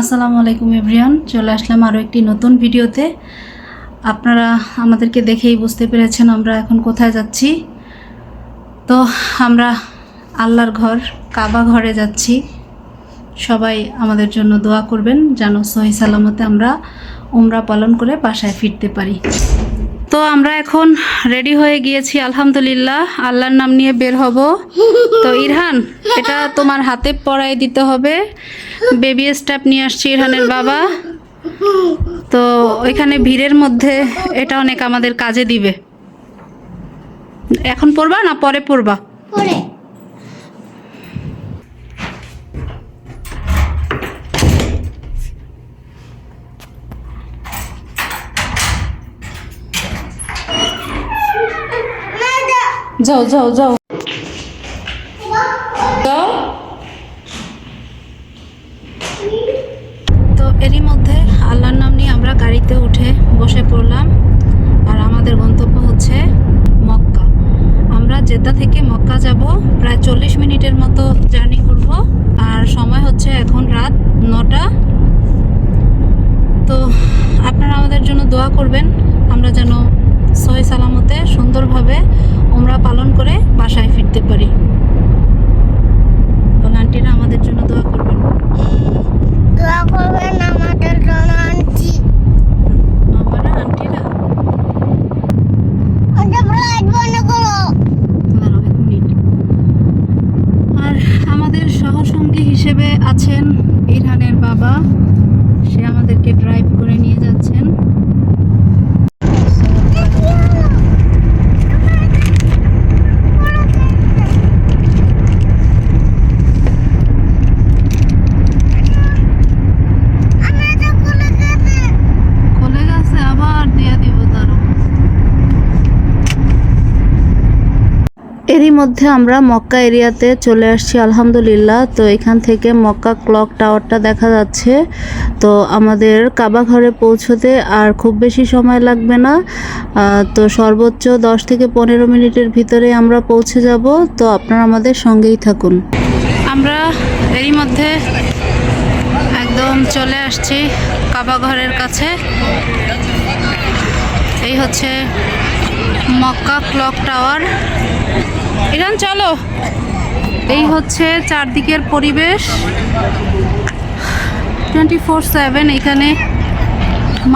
আসসালামু আলাইকুম এভরিয়ান, চলে আসলাম আরও একটি নতুন ভিডিওতে। আপনারা আমাদেরকে দেখেই বুঝতে পেরেছেন আমরা এখন কোথায় যাচ্ছি। তো আমরা আল্লাহর ঘর, কাবা ঘরে যাচ্ছি। সবাই আমাদের জন্য দোয়া করবেন, যেন সহি সালামতে আমরা উমরা পালন করে বাসায় ফিরতে পারি। তো আমরা এখন রেডি হয়ে গিয়েছি, আলহামদুলিল্লাহ। আল্লাহর নাম নিয়ে বের হব। তো ইরহান, এটা তোমার হাতে পরাই দিতে হবে। বেবি স্টাফ নিয়ে আসছি ইরহানের বাবা। তো ওইখানে ভিড়ের মধ্যে এটা অনেক আমাদের কাজে দিবে। এখন পড়বা না পরে পড়বা? করে যাও যাও তো এরই মধ্যে আল্লাহর নাম নিয়ে আমরা গাড়িতে উঠে বসে পড়লাম, আর আমাদের গন্তব্য হচ্ছে মক্কা। আমরা জেদ্দা থেকে মক্কা যাব, প্রায় চল্লিশ মিনিটের মতো জার্নি করব, আর সময় হচ্ছে এখন রাত নটা। তো আপনারা আমাদের জন্য দোয়া করবেন, আমরা যেন সহি সালামতে সুন্দরভাবে ওমরা পালন করে বাসায় ফিরতে পারি। আন্টিরা আমাদের জন্য দোয়া করবেন। দোয়া করবেন আমাদের জন্য আন্টি। আমার আন্টিরা ওটা লাইট বন্ধ করো দাঁড়াও এক মিনিট আর আমাদের সহসঙ্গী হিসেবে আছেন ইরহানের বাবা সে আমাদেরকে ড্রাইভ করে নিয়ে যাচ্ছেন আমাদের কোলে গেছে খুলে গেছে আবার দিয়ে দিব তারও এরই মধ্যে আমরা মক্কা এরিয়াতে চলে আসছি, আলহামদুলিল্লাহ। তো এখান থেকে মক্কা ক্লক টাওয়ারটা দেখা যাচ্ছে। তো আমাদের কাবা ঘরে পৌঁছতে আর খুব বেশি সময় লাগবে না। তো সর্বোচ্চ দশ থেকে পনেরো মিনিটের ভিতরে আমরা পৌঁছে যাব। তো আপনারা আমাদের সঙ্গেই থাকুন। আমরা এরই মধ্যে একদম চলে আসছি কাবা ঘরের কাছে। এই হচ্ছে মক্কা ক্লক টাওয়ার। ইরান, চলো। এই হচ্ছে চারদিকের পরিবেশ। টোয়েন্টি ফোর সেভেন, এখানে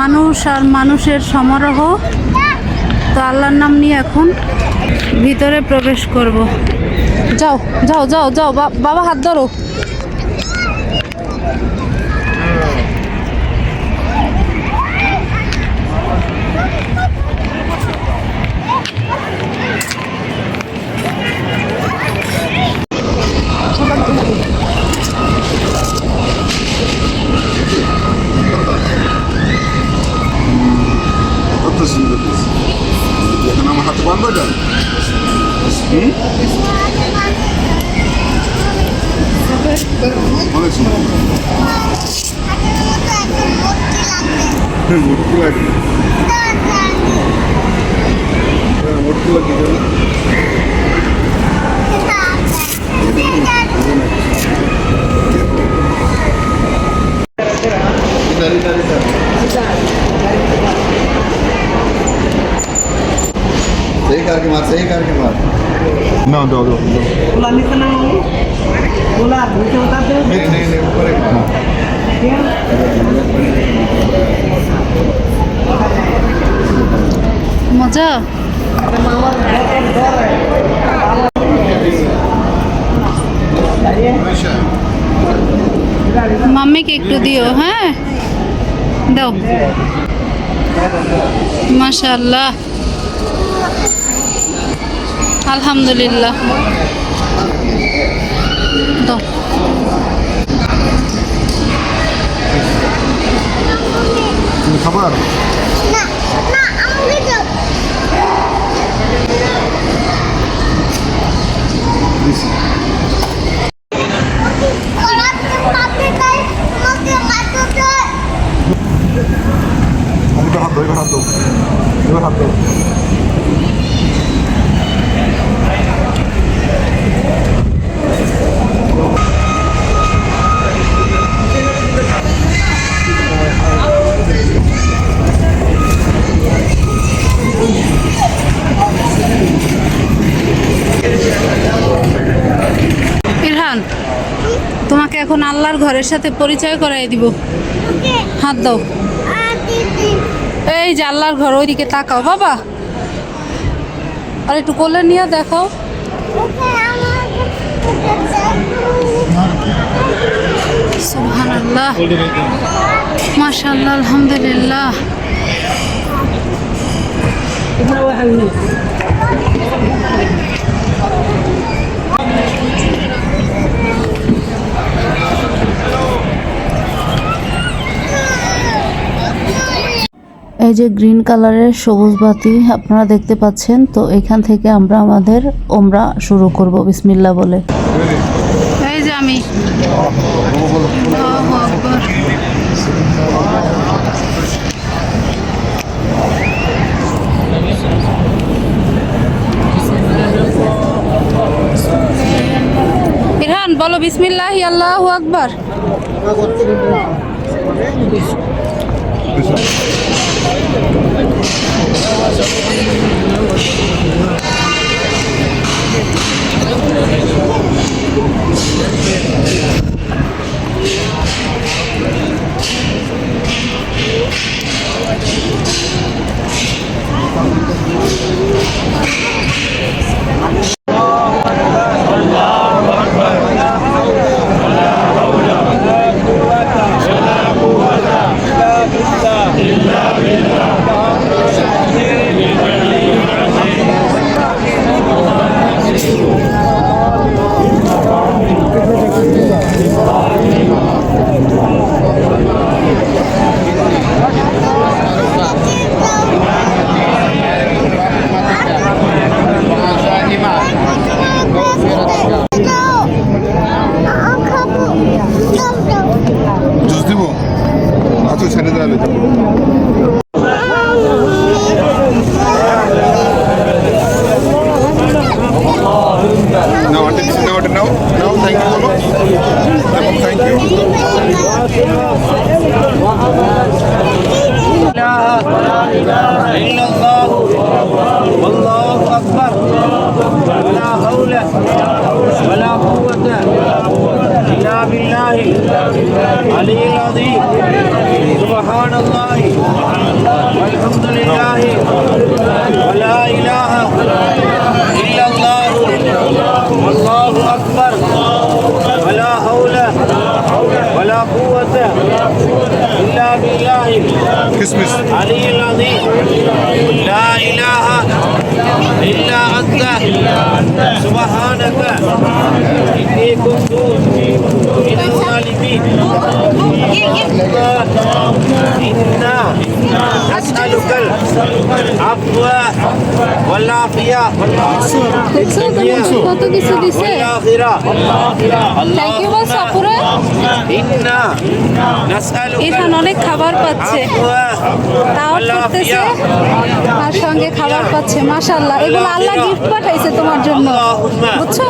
মানুষ আর মানুষের সমারোহ। তো আল্লাহর নাম নিয়ে এখন ভিতরে প্রবেশ করব। যাও যাও যাও যাও বাবা হাত ধরো। কত সুন্দর দিয়েছে। এখন আমার सही करके मार सही करके मार ना दो दो दो बोला नहीं ना बोला नीचे उतार दो नहीं नहीं नहीं ऊपर एक हाँ মজা अच्छा মাম্মিকে একটু দিও হ্যাঁ দাও। মাশাল্লাহ আলহামদুলিল্লাহ। দাও। খাবার? না না ইরহান তোমাকে এখন আল্লাহর ঘরের সাথে পরিচয় করাই দিব। হাত দাও। এই যে ঘর, ওইদিকে তাকাও বাবা। আর একটু কোলে নিয়ে দেখো। ওকে আমার সুবহান আল্লাহ আলহামদুলিল্লাহ। এই যে গ্রিন কালারের সবুজ বাতি আপনারা দেখতে পাচ্ছেন তো এখান থেকে আমরা আমাদের ওমরা শুরু করব বিসমিল্লা বলে। এই যে আমি। আল্লাহু আকবার। ইরহান বলো বিসমিল্লাহ আল্লাহু আকবার। খাব العظيم علي العظيم. لا إله إلا أنت. سبحانك. إني كنت. من إنا نسألك العفو والعافية দেখছো তোমার কত কিছু দিছে والآخرة থ্যাংক ইউ বল সাপুরে إنا نسألك ইরহান অনেক খাবার পাচ্ছে তাও করতেছে আর সঙ্গে খাবার পাচ্ছে মাশাল্লাহ এগুলো আল্লাহ গিফট পাঠাইছে তোমার জন্য বুঝছো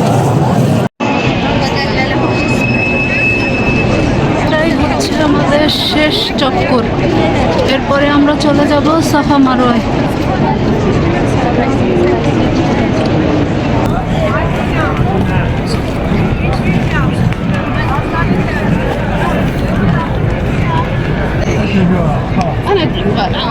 শেষ চক্কর। এরপরে আমরা চলে যাব সাফা মারোয় আমরা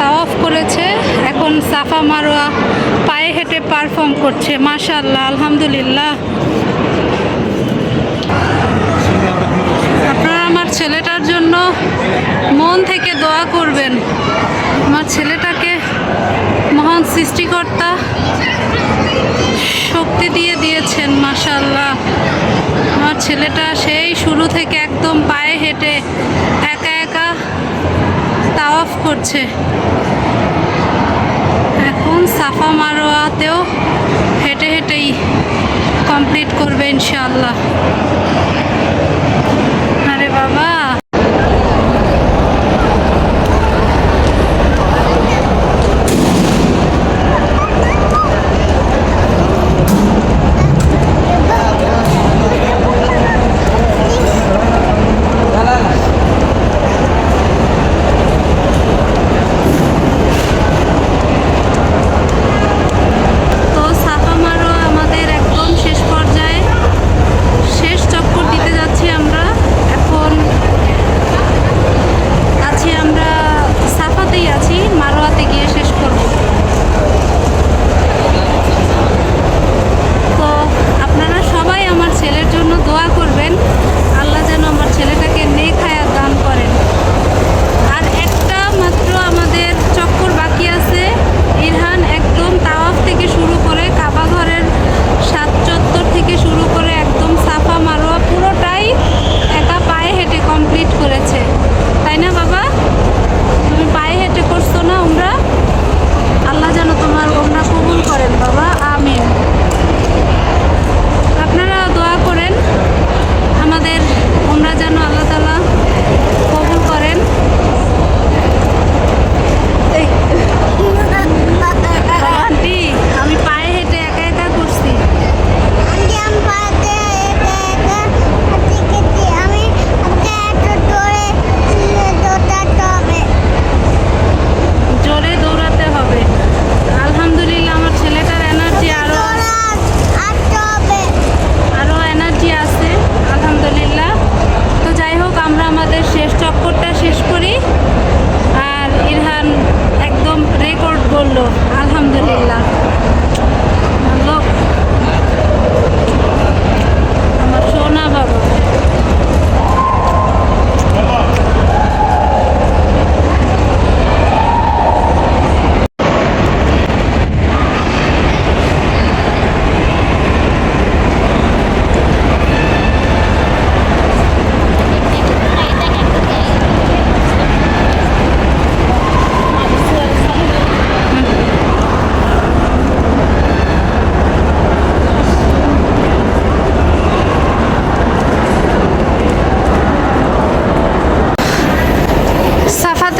তাওয়াফ করেছে। এখন সাফা মারোয়া পায়ে হেঁটে পারফর্ম করছে। মাশাল্লাহ আলহামদুলিল্লাহ। আপনারা আমার ছেলেটার জন্য মন থেকে দোয়া করবেন। আমার ছেলেটাকে মহান সৃষ্টিকর্তা শক্তি দিয়ে দিয়েছেন মাশাল্লাহ আমার ছেলেটা সেই শুরু থেকে একদম পায়ে হেঁটে একা তাওয়াফ করছে। এখন সাফা মারোয়াতেও হেঁটে হেঁটেই কমপ্লিট করবে ইনশাআল্লাহ।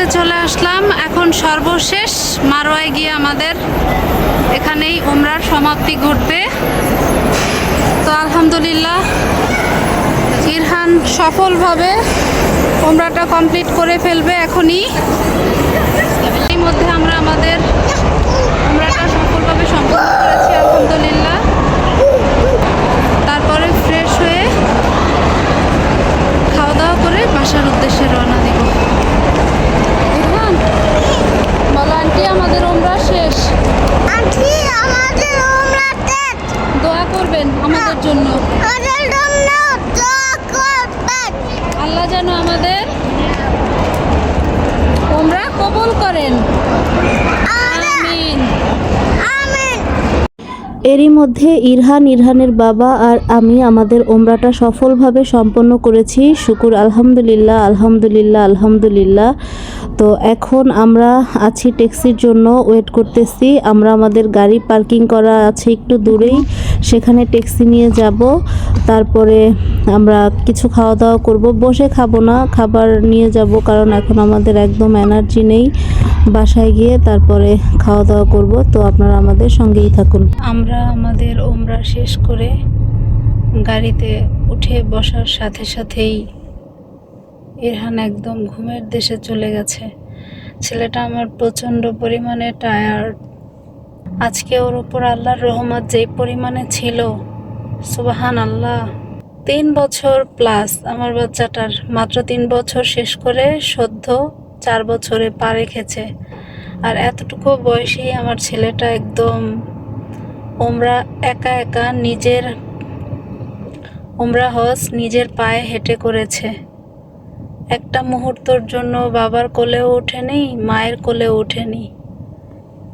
সাফাতে চলে আসলাম। এখন সর্বশেষ মারোয়ায় গিয়ে আমাদের এখানেই উমরার সমাপ্তি ঘটবে। তো আলহামদুলিল্লাহ, ইরহান সফলভাবে উমরাটা কমপ্লিট করে ফেলবে এখনই। এই মধ্যে আমরা আমাদের উমরাটা সফলভাবে সম্পন্ন করেছি, আলহামদুলিল্লাহ। তারপরে ফ্রেশ হয়ে খাওয়া দাওয়া করে বাসার উদ্দেশ্যে রওনা দিব ইরহান বলো আন্টি আমাদের উমরা শেষ আন্টি আমাদের ওমরাতে দোয়া করবেন আমাদের জন্য আমাদের জন্য দোয়া করবেন আল্লাহ যেন আমাদের উমরা কবুল করেন আমিন আমিন এরই মধ্যে ইরহান, ইরহানের বাবা আর আমি আমাদের ওমরাটা সফলভাবে সম্পন্ন করেছি। শুকুর, আলহামদুলিল্লাহ আলহামদুলিল্লাহ আলহামদুলিল্লাহ। তো এখন আমরা আছি ট্যাক্সির জন্য, ওয়েট করতেছি। আমরা আমাদের গাড়ি পার্কিং করা আছে একটু দূরেই। সেখানে ট্যাক্সি নিয়ে যাব। তারপরে আমরা কিছু খাওয়া দাওয়া করব। বসে খাব না, খাবার নিয়ে যাব কারণ এখন আমাদের একদম এনার্জি নেই বাসায় গিয়ে, তারপরে খাওয়া দাওয়া করব। তো আপনারা আমাদের সঙ্গেই থাকুন। আমরা আমাদের ওমরা শেষ করে গাড়িতে উঠে বসার সাথে সাথেই ইরহান একদম ঘুমের দেশে চলে গেছে। ছেলেটা আমার প্রচণ্ড পরিমাণে টায়ার্ড আজকে ওর উপর আল্লাহর রহমত যেই পরিমাণে ছিল সুবাহান আল্লাহ তিন বছর প্লাস আমার বাচ্চাটার মাত্র তিন বছর শেষ করে সদ্য চার বছরে পা রেখেছে। আর এতটুকু বয়সেই আমার ছেলেটা একদম ওমরা একা একা নিজের ওমরা হস নিজের পায়ে হেঁটে করেছে। একটা মুহূর্তর জন্য বাবার কোলেও ওঠেনি, মায়ের কোলেও ওঠেনি।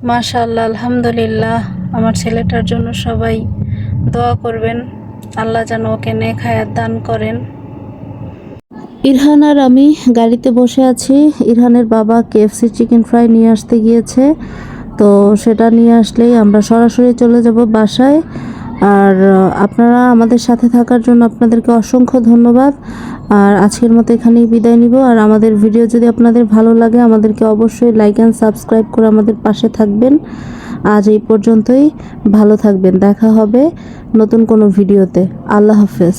মাশাআল্লাহ, আলহামদুলিল্লাহ, আমার ছেলেটার জন্য সবাই দোয়া করবেন। আল্লাহ যেন ওকে নেক হায়াত দান করেন। ইরহান আর আমি গাড়িতে বসে আছি। ইরহানের বাবা কেএফসি চিকেন ফ্রাই নিয়ে আসতে গিয়েছে। তো সেটা নিয়ে আসলেই আমরা সরাসরি চলে যাব বাসায়। আর আপনারা আমাদের সাথে থাকার জন্য আপনাদেরকে অসংখ্য ধন্যবাদ। আর আজকের মতো এখানেই বিদায় নিব। আর আমাদের ভিডিও যদি আপনাদের ভালো লাগে, আমাদেরকে অবশ্যই লাইক অ্যান্ড সাবস্ক্রাইব করে আমাদের পাশে থাকবেন। আজ এই পর্যন্তই। ভালো থাকবেন। দেখা হবে নতুন কোনো ভিডিওতে। আল্লাহ হাফেজ।